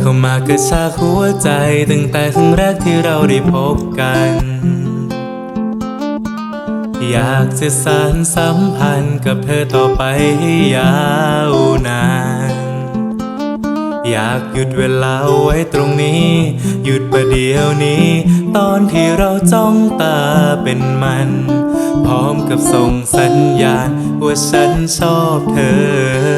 เข้ามากระชากหัวใจ ตั้งแต่ครั้งแรกที่เราได้พบกัน อยากจะสานสัมพันธ์กับเธอต่อไปให้ยาวนาน อยากหยุดเวลาไว้ตรงนี้ หยุดประเดี๋ยวนี้ ตอนที่เราจ้องตาเป็นมัน พร้อมกับส่งสัญญาณว่าฉันชอบเธอ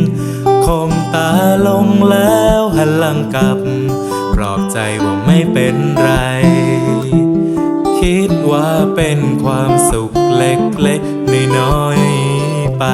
างกับปลอบใจว่าไม่เป็นไร คิดว่าเป็นความสุขเล็กๆน้อยๆไป